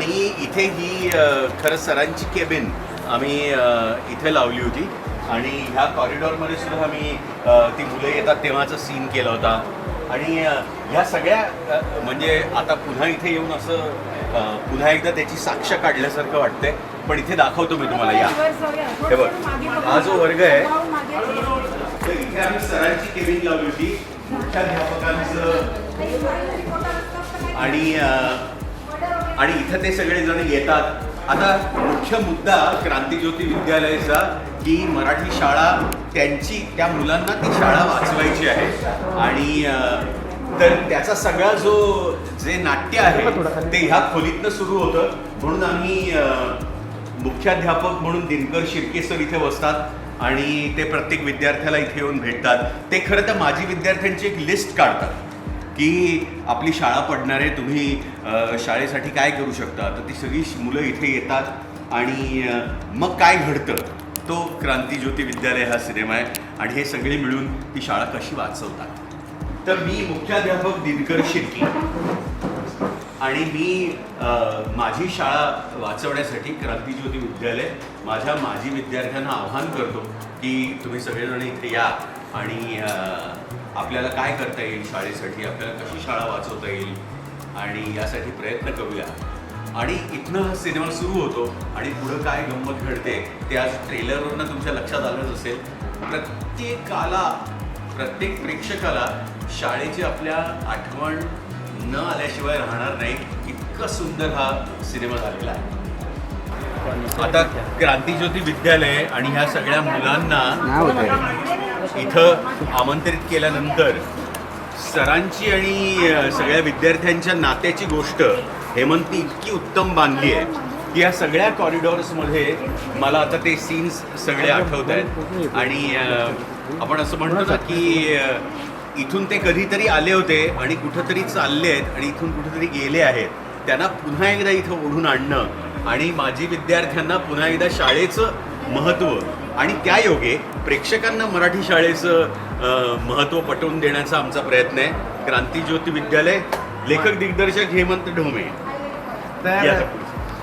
आणि इथे ही खरं सरांची केबिन आम्ही इथे लावली होती. आणि ह्या कॉरिडॉरमध्ये सुद्धा आम्ही ती मुलं येतात तेव्हाचा सीन केला होता. आणि ह्या सगळ्या म्हणजे आता पुन्हा इथे येऊन असं पुन्हा एकदा त्याची साक्ष काढल्यासारखं वाटतंय. पण इथे दाखवतो मी तुम्हाला या. हे बघ. हा जो वर्ग आहे तर इथे आम्ही सरांची केबिन लावली होती. मुख्याध्यापकांचं आणि आणि इथं ते सगळे जण येतात. आता मुख्य मुद्दा क्रांतीज्योती विद्यालयाचा की मराठी शाळा त्यांची त्या मुलांना ती शाळा वाचवायची आहे. आणि तर त्याचा सगळा जो जे नाट्य आहे ते ह्या खोलीतनं सुरू होतं. म्हणून आम्ही मुख्याध्यापक म्हणून दिनकर शिर्के सर इथे बसतात आणि ते प्रत्येक विद्यार्थ्याला इथे येऊन भेटतात. ते खरं तर माझी विद्यार्थ्यांची एक लिस्ट काढतात. की आपली शाळा पडणार आहे तुम्ही शाळेसाठी काय करू शकता? तर ती सगळी मुलं इथे येतात आणि मग काय घडतं? तो क्रांतीज्योती विद्यालय हा सिनेमा आहे आणि हे सगळे मिळून ती शाळा कशी वाचवतात? तर मी मुख्याध्यापक दिनकर शिर्की आणि मी माझी शाळा वाचवण्यासाठी क्रांतीज्योती विद्यालय माझ्या माजी विद्यार्थ्यांना आव्हान करतो की तुम्ही सगळेजण इथे या आणि आपल्याला काय करता येईल शाळेसाठी आपल्याला कशी शाळा वाचवता येईल आणि यासाठी प्रयत्न करूया. आणि इथनं हा सिनेमा सुरू होतो आणि पुढं काय गंमत घडते ते आज ट्रेलरवरनं तुमच्या लक्षात आलंच असेल. प्रत्येकाला प्रत्येक प्रेक्षकाला शाळेची आपल्या आठवण न आल्याशिवाय राहणार नाही इतकं सुंदर हा सिनेमा झालेला आहे. आता क्रांतीज्योती विद्यालय आणि ह्या सगळ्या मुलांना इथं आमंत्रित केल्यानंतर सरांची आणि सगळ्या विद्यार्थ्यांच्या नात्याची गोष्ट हेमंतनी इतकी उत्तम बांधली आहे की या सगळ्या कॉरिडॉर्समध्ये मला आता ते सीन्स सगळे आठवत आहेत. आणि आपण असं म्हणतो ना की इथून ते कधीतरी आले होते आणि कुठंतरी चालले आहेत आणि इथून कुठंतरी गेले आहेत. त्यांना पुन्हा एकदा इथं ओढून आणणं आणि माझी विद्यार्थ्यांना पुन्हा एकदा शाळेचं महत्त्व आणि त्या योगे प्रेक्षकांना मराठी शाळेचं महत्त्व पटवून देण्याचा आमचा प्रयत्न आहे. क्रांतीज्योती विद्यालय लेखक दिग्दर्शक हेमंत ढोमे.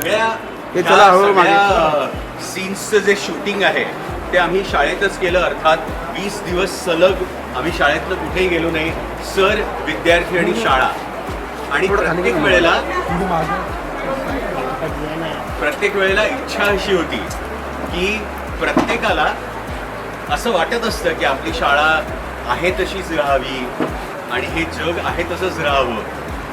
सगळ्या सीन्सचं जे शूटिंग आहे ते आम्ही शाळेतच केलं. अर्थात वीस दिवस सलग आम्ही शाळेतनं कुठेही गेलो नाही. सर विद्यार्थी आणि शाळा. आणि प्रत्येक वेळेला प्रत्येक वेळेला इच्छा अशी होती की प्रत्येकाला असं वाटत असतं की आपली शाळा आहे तशीच राहावी आणि हे जग आहे तसंच राहावं.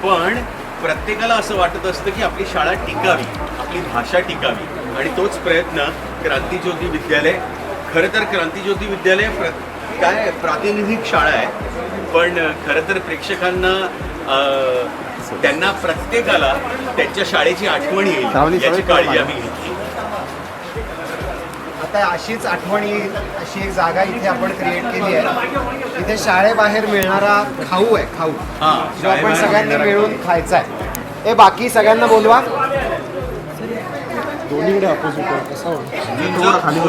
पण प्रत्येकाला असं वाटत असतं की आपली शाळा टिकावी आपली भाषा टिकावी. आणि तोच प्रयत्न क्रांतीज्योती विद्यालय खरं तर क्रांतीज्योती विद्यालय प्र काय प्रातिनिधिक शाळा आहे पण खरं तर प्रेक्षकांना त्यांना प्रत्येकाला त्यांच्या शाळेची आठवण येईल याची काळजी. आम्ही घेतली आता अशीच आठवण येईल अशी एक जागा इथे आपण क्रिएट केली आहे. इथे शाळेबाहेर मिळणारा खाऊ आहे खाऊ. हां जो आपण सगळ्यांनी मिळून खायचा आहे. हे बाकी सगळ्यांना बोलवा. दोन्हीकडे अपोजिट आहे. कसं खाली.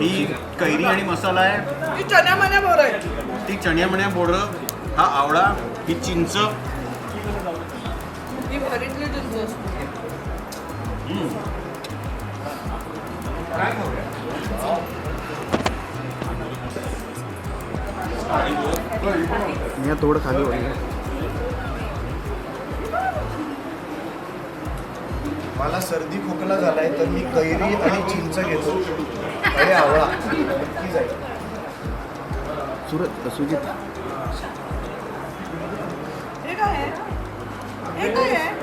ही ही कैरी आणि मसाला आहे. ती चण्या मण्या बोर आहे ती चण्यामण्या बोडं हा आवळा ही चिंच. ती भरीतली चिंच असते. मी थोडं खाली होईल. मला सर्दी खोकला झालाय तर मी कैरी आणि चिंच घेतो. आणि आवळा नक्की जाईल. सुरत सुजित. हे काय आहे? हे काय